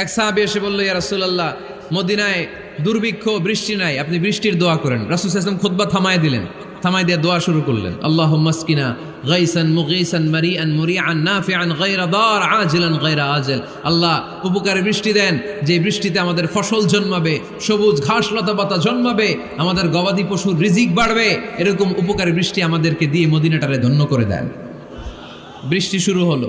এক সাহাবি এসে বলল, ইয়া রাসূলুল্লাহ, মদিনায় দুর্ভিক্ষ, বৃষ্টি নাই, আপনি বৃষ্টির দোয়া করেন। রাসুল সাল্লাল্লাহু খুতবা থামায় দিলেন, থামায় দিয়ে দোয়া শুরু করলেন, আল্লাহুম্মা আসকিনা গাইসান মুগীসান মারিআন মুরিআন নাফিআন গায়রা দার আজিলান গায়রা আজল। আল্লাহ উপকারে বৃষ্টি দেন, যে বৃষ্টিতে আমাদের ফসল জন্মাবে, সবুজ ঘাস লতা পাতা জন্মাবে, আমাদের গবাদি পশুর রিজিক বাড়বে, এরকম উপকারী বৃষ্টি আমাদেরকে দিয়ে মদিনাটারে ধন্য করে দেন। বৃষ্টি শুরু হলো।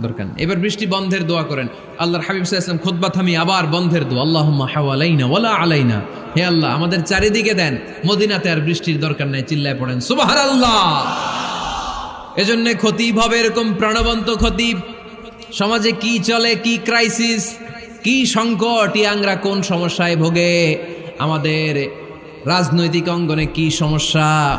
দরকার। এবার বৃষ্টি বন্ধের দোয়া করেন। আল্লাহর হাবিব সাল্লাল্লাহু খোদবা থামি আবার বন্ধের দোয়া। আল্লাহুম্মা হাওয়ালাইনা ওয়ালা আলাইনা। হে আল্লাহ, আমাদের চারিদিকে দেন। মদিনাতে আর বৃষ্টির দরকার নাই, চিল্লায় পড়েন, সুবহানাল্লাহ! এজন্য খতিব হবে এরকম প্রাণবন্ত খতিব। সমাজে কি চলে, কি ক্রাইসিস কি সংকট, ইয়াংরা কোন সমস্যায় ভোগে? আমাদের রাজনৈতিক অঙ্গনে কি সমস্যা?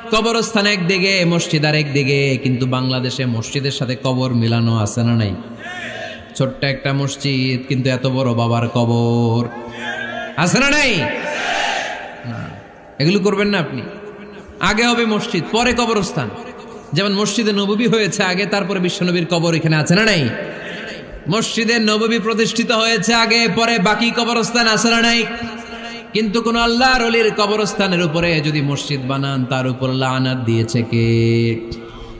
কবরস্থান একদিকে, মসজিদ আর একদিকে, কিন্তু বাংলাদেশে মসজিদের সাথে কবর মিলানো আছে না নাই? ছোট্ট একটা মসজিদ, কিন্তু এত বড় বাবার কবর। আছে না নাই? এগুলো করবেন না আপনি। আগে হবে মসজিদ, পরে কবরস্থান। যেমন মসজিদে নববী হয়েছে আগে, তারপরে বিশ্বনবীর কবর এখানে আছে না নাই? মসজিদে নববী প্রতিষ্ঠিত হয়েছে আগে, পরে বাকি কবরস্থান আছে না নাই? কিন্তু কোন আল্লাহর অলির কবরস্থানের উপরে যদি মসজিদ বানান, তার উপর লানাত দিয়েছে কে?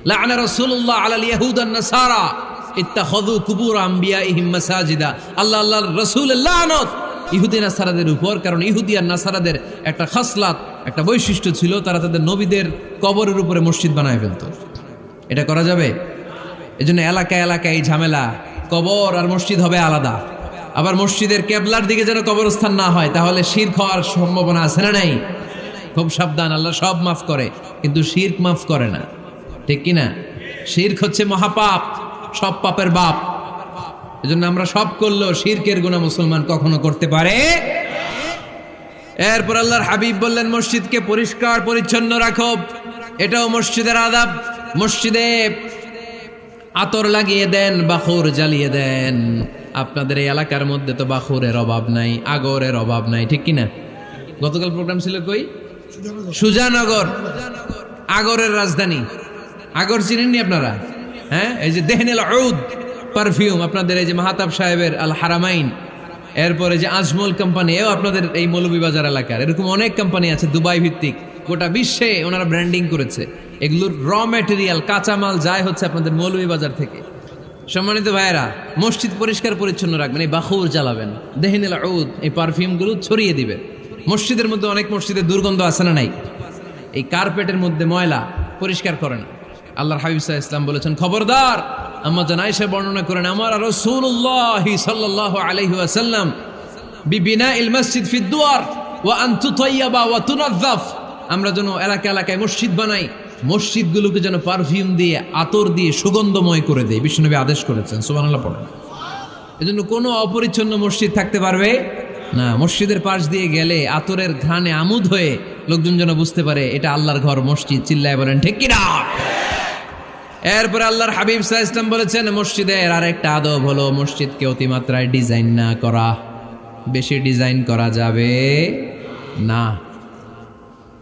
লানা রাসূলুল্লাহ আলাল ইয়াহুদ আন নাসারা ইত্তাখাযু কুবুর আম্বিয়াইহিম মাসাজিদা। আল্লাহ, আল্লাহর রাসূলের লানত। ইহুদি নাসারাদের উপর, কারণ ইহুদি আর নাসারাদের একটা খাসলাত, একটা বৈশিষ্ট্য ছিল, তারা তাদের নবীদের কবরের উপরে মসজিদ বানায় ফেলতো। এটা করা যাবে? এজন্য এলাকায় এলাকায় এই ঝামেলা। কবর আর মসজিদ হবে আলাদা। আবার মসজিদের কেবলার দিকে যেন কবরস্থান না হয়, তাহলে শির হওয়ার সম্ভাবনা আছে না নাই? খুব সাবধান, আল্লাহ সব মাফ করে, কিন্তু শির্ক মাফ করে না। ঠিক কি না? শির্ক হচ্ছে মহাপাপ, সব পাপের বাপ। এজন্য আমরা সব করলেও শিরকের গুণা মুসলমান কখনো করতে পারে? এরপর আল্লাহর হাবিব বললেন, মসজিদকে পরিষ্কার, পরিচ্ছন্ন রাখো। এটাও মসজিদের আদাব। মসজিদে আতর লাগিয়ে দেন, বাখুর জ্বালিয়ে দেন। আপনাদের এই এলাকার মধ্যে তো বাখুরের অভাব নাই, আগরের অভাব নাই, ঠিক কিনা? গতকাল প্রোগ্রাম ছিল কই? সুজানগর। আগরের রাজধানী। আগর চিনেননি আপনারা? হ্যাঁ? এই যে দেহনেল ঔদ পারফিউম আপনাদের এই যে মাহাতাব সাহেবের আল হারামাইন। এরপরে যে আজমল কোম্পানি এও আপনাদের এই মৌলভীবাজার এলাকার। এরকম অনেক কোম্পানি আছে দুবাই ভিত্তিক। গোটা বিশ্বে ওনারা ব্র্যান্ডিং করেছে। এগুলোর র ম্যাটেরিয়াল কাঁচামাল যায় হচ্ছে আপনাদের মৌলভীবাজার থেকে। সম্মানিত ভাইয়েরা, মসজিদ পরিষ্কার পরিচ্ছন্ন রাখবেন, এই বাখুর জ্বালাবেন। দেহিনেল ঔদ এই পারফিউমগুলো ছড়িয়ে দিবেন। মসজিদের মধ্যে অনেক মসজিদে দুর্গন্ধ আছে না নাই? এই কার্পেটের মধ্যে ময়লা পরিষ্কার করে না আল্লাহর হাবিব ইসলাম বলেছেন, খবরদার, আম্মা জানাইসে বর্ণনা করেন, আমার রসুল্লাহ সাল্লাহ আলহি আসাল্লাম বিবিনা ইল মসজিদ ফিদ্দুয়ার ওয়া আনতু তৈয়াবা ওয়া তুনাজ্জাফ। আমরা যেন এলাকা এলাকায় মসজিদ বানাই মসজিদগুলোকে যেন পারফিউম দিয়ে, আতর দিয়ে সুগন্ধময় করে দেয়। বিষ্ণুনবী আদেশ করেছেন, সুবহানাল্লাহ পড়েন। এজন্য কোনো অপরিচ্ছন্ন মসজিদ থাকতে পারবে? না, মসজিদের পাশ দিয়ে গেলে আতরের ঘ্রাণে আমুদ হয়ে লোকজন যেন বুঝতে পারে, এটা আল্লাহর ঘর, মসজিদ, চিল্লায় বলেন, ঠিক কিনা? এরপরে আল্লাহর হাবিব সাহা ইসলাম বলেছেন, মসজিদের আর একটা আদব হলো মসজিদকে অতিমাত্রায় ডিজাইন না করা। বেশি ডিজাইন করা যাবে না।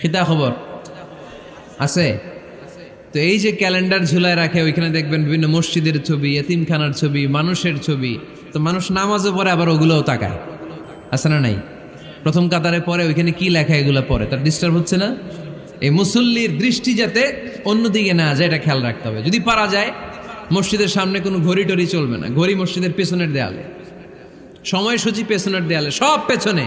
খিতা খবর? আছে? তো এই যে ক্যালেন্ডার ঝুলায় রাখে, ওইখানে দেখবেন বিভিন্ন মসজিদের ছবি, এতিমখানার ছবি, মানুষের ছবি। তো মানুষ নামাজও পরে আবার ওগুলোও তাকায়। আছে না নাই? প্রথম কাতারে পরে ওইখানে কি লেখা এগুলো পরে তার ডিস্টার্ব হচ্ছে না? এই মুসল্লির দৃষ্টি যাতে অন্যদিকে না যায়, এটা খেয়াল রাখতে হবে। যদি পারা যায়, মসজিদের সামনে কোনো ঘড়ি টড়ি চলবে না। ঘড়ি মসজিদের পেছনের দেয়ালে। সময়সূচি পেছনের দেয়ালে, সব পেছনে।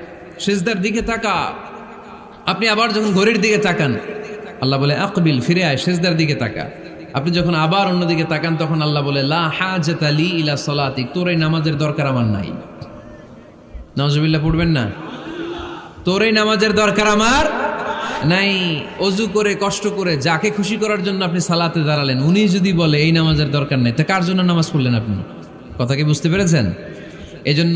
শেষদার দিকে তাকা। আপনি আবার যখন ঘড়ির দিকে তাকান, আল্লাহ বলে, আকবিল, ফিরে আয় শেষদার দিকে তাকা। আপনি যখন আবার অন্যদিকে তাকান, তখন আল্লাহ বলে, লা হাজাত ইলা সলাতিক, তোর এই নামাজের দরকার আমার নাই। নজবিল্লা পড়বেন না? তোর এই নামাজের দরকার আমার নাই। অজু করে, কষ্ট করে, যাকে খুশি করার জন্য আপনি সালাতে দাঁড়ালেন, উনি যদি বলে, এই নামাজের দরকার নেই, তা কার জন্য নামাজ পড়লেন আপনি? কথা কি বুঝতে পেরেছেন? এই জন্য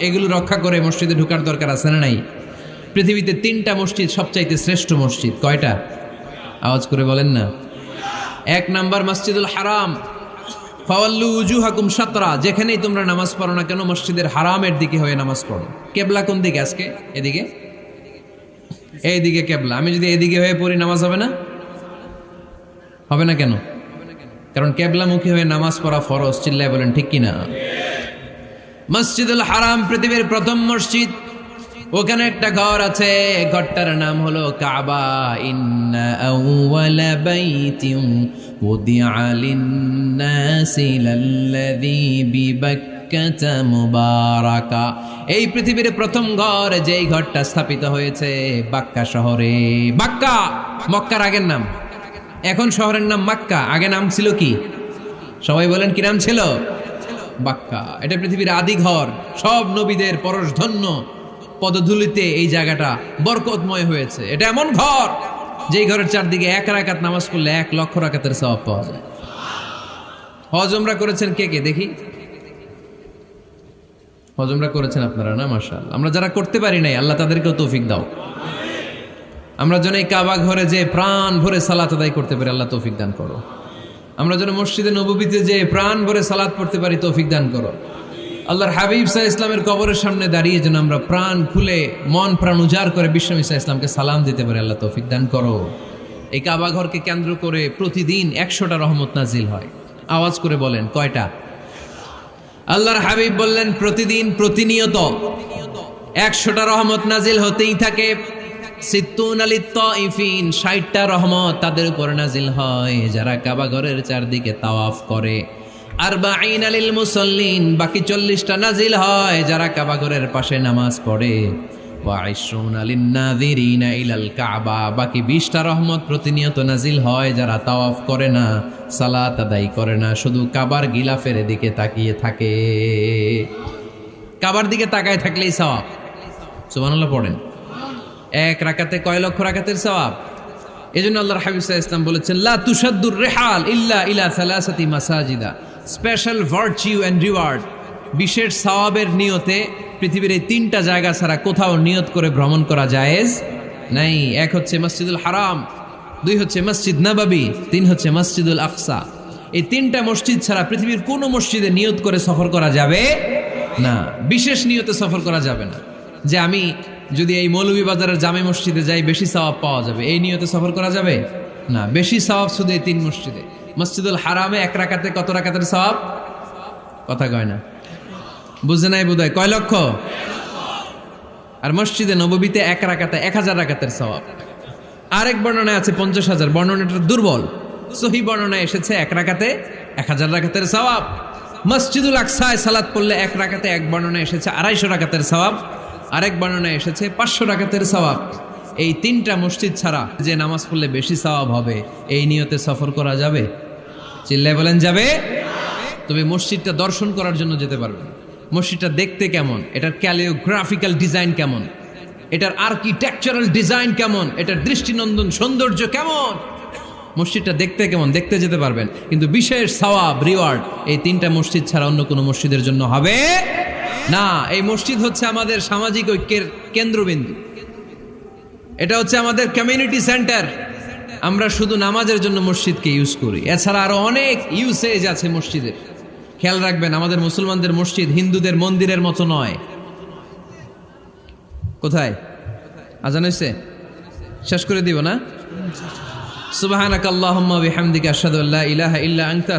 এগুলো রক্ষা করে মসজিদে ঢোকার দরকার আছে না নাই? পৃথিবীতে তিনটা মসজিদ সবচাইতে শ্রেষ্ঠ মসজিদ, কয়টা? আওয়াজ করে বলেন না। এক নাম্বার মসজিদুল হারাম। ফাওয়াল্লু উজু হাকুম সাতরা। যেখানেই তোমরা নামাজ পড়ো না কেন, মসজিদের হারামের দিকে হয়ে নামাজ পড়ো। কেবলা কোন দিকে আজকে? এদিকে? এইদিকে কেবলা। আমি যদি এদিকে হয়ে পড়ি, নামাজ হবে না? হবে না কেন? কারণ কেবলামুখী হয়ে নামাজ পড়া ফরজ, চিল্লায় বলেন, ঠিক কিনা? মসজিদুল হারাম পৃথিবীর প্রথম মসজিদ। ওখানে একটা ঘর আছে, ঘরটার নাম হলো কাবা। এই পৃথিবীর প্রথম ঘর যেই ঘরটা স্থাপিত হয়েছে বাক্কা শহরে। বাক্কা! মক্কার আগের নাম। এখন শহরের নাম মাক্কা। আগে নাম ছিল কি? সবাই বলেন কি নাম ছিল? বাক্কা। এটা পৃথিবীর আদি ঘর। সব নবীদের পরশধন্য পদধূলিতে এই জায়গাটা বরকতময় হয়েছে। এটা এমন ঘর, যেই ঘরের চারদিকে এক রাকাত নামাজ পড়লে এক লক্ষ রাকাতের স্বভাব পাওয়া যায়। হজমরা করেছেন কে কে? দেখি। হজমরা করেছেন আপনারা না? মার্শাল আমরা যারা করতে পারি নাই, আল্লাহ তাদেরকেও তৌফিক দাও। আমরা যেন এই কাবা ঘরে যে প্রাণ ভরে সালাত আদায় করতে পারি, আল্লাহ তৌফিক দান করো। আমরা যেন মসজিদে নবীতে যে প্রাণ ভরে সালাদ পড়তে পারি, তৌফিক দান করো আল্লাহর হাবিব সাহ ইসলামের কবরের সামনে দাঁড়িয়ে যেন আমরা প্রাণ খুলে মন প্রাণ উজাড় করে বিশ্বমী সাহ ইসলামকে সালাম দিতে পারি, আল্লাহ তৌফিক দান করো। এই কাবাঘরকে কেন্দ্র করে প্রতিদিন একশোটা রহমত নাজিল হয়। আওয়াজ করে বলেন, কয়টা? আল্লাহর হাবিব বললেন, প্রতিদিন প্রতিনিয়ত একশোটা রহমত নাজিল হতেই থাকে। সিত্তুন আলী তইফিন, ষাটটা রহমত তাদের উপর নাজিল হয়, যারা কাবা ঘরের চারদিকে তাওয়াফ করে। আর বাইন আলিল মুসল্লিন, বাকি চল্লিশটা নাজিল হয়, যারা কাবা ঘরের পাশে নামাজ পড়ে। বাকি বিশটা রহমত প্রতিনিয়ত নাজিল হয়, যারা তাওয়াফ করে না, সালাত আদায় করে না, শুধু কাবার গিলাফের দিকে তাকিয়ে থাকে। কাবার দিকে তাকায় থাকলেই সওয়াব। সুবহানাল্লাহ, পড়েন। এক রাকাতে কয় লক্ষ রাকাতের সওয়াব? এই জন্য সাল্লাল্লাহু আলাইহি ওয়াসাল্লাম বলেছেন, লা রিহাল ইল্লা ইলা সালাসাতি মাসাজিদা। স্পেশাল ভার্চিউ অ্যান্ড রিওয়ার্ড বিশেষ সওয়াবের নিয়তে পৃথিবীর এই তিনটা জায়গা ছাড়া কোথাও নিয়ত করে ভ্রমণ করা জায়েজ নাই। এক হচ্ছে মসজিদুল হারাম, দুই হচ্ছে মসজিদ নবাবি, তিন হচ্ছে মসজিদুল আকসা। এই তিনটা মসজিদ ছাড়া পৃথিবীর কোনো মসজিদে নিয়ত করে সফর করা যাবে না। বিশেষ নিয়তে সফর করা যাবে না। যে আমি যদি এই মৌলভী মৌলভীবাজারের জামে মসজিদে যাই, বেশি সওয়াব পাওয়া যাবে। এই নিয়তে সফর করা যাবে? না, বেশি সওয়াব শুধু এই তিন মসজিদে। মসজিদুল হারামে এক রাকাতে কত রাকাতের সওয়াব? কথা কয় না। বুঝে নাই বোধ কয় লক্ষ? আর মসজিদে, নববীতে এক রাকাতে, এক হাজার রাকাতের সওয়াব। আরেক বর্ণনায় আছে পঞ্চাশ হাজার। বর্ণনাটা দুর্বল। সহি বর্ণনায় এসেছে এক রাকাতে এক হাজার রাকাতের সওয়াব। মসজিদুল আকসায় সালাত পড়লে এক রাকাতে এক বর্ণনা এসেছে আড়াইশো রাকাতের সওয়াব। আরেক বর্ণনায় এসেছে, পাঁচশো রাকাতের সওয়াব। এই তিনটা মসজিদ ছাড়া যে নামাজ পড়লে বেশি সওয়াব হবে, এই নিয়তে সফর করা যাবে? চিল্লায় বলেন, যাবে। তবে মসজিদটা দর্শন করার জন্য যেতে পারবে। মসজিদটা দেখতে কেমন? এটার ক্যালিওগ্রাফিক্যাল ডিজাইন কেমন? এটার আর্কিটেকচারাল ডিজাইন কেমন? এটার দৃষ্টিনন্দন সৌন্দর্য কেমন? মসজিদটা দেখতে কেমন? দেখতে যেতে পারবেন। কিন্তু বিশেষ সওয়াব, রিওয়ার্ড, এই তিনটা মসজিদ ছাড়া অন্য কোনো মসজিদের জন্য হবে না, এই মসজিদ হচ্ছে আমাদের সামাজিক ঐক্যের কেন্দ্রবিন্দু। এটা হচ্ছে আমাদের কমিউনিটি সেন্টার আমরা শুধু নামাজের জন্য মসজিদকে ইউজ করি। এছাড়া আরও অনেক ইউসেজ আছে মসজিদের। খেয়াল রাখবেন, আমাদের মুসলমানদের মসজিদ হিন্দুদের মন্দিরের মতো নয়। কোথায়? আজান হয়েছে? শেষ করে দিব না? আল্লা ইলাহা ইল্লা আনতা